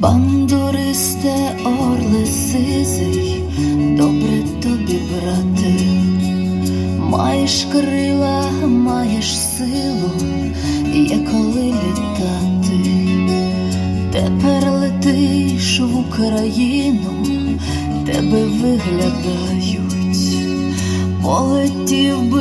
Бандуристе орле сизий, добре тобі, брате, маєш крила, маєш силу, є коли літати. Тепер летиш в Україну, тебе виглядають, полетів би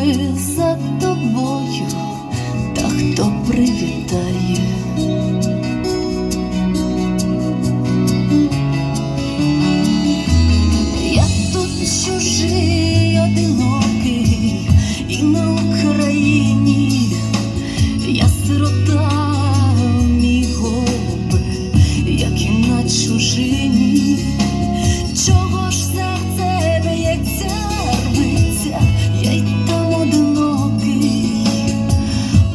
чужині. Чого ж серце б'ється, рвиться, я й там одинокий,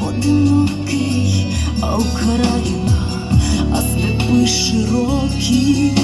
одинокий, а Україна, а степи широкі.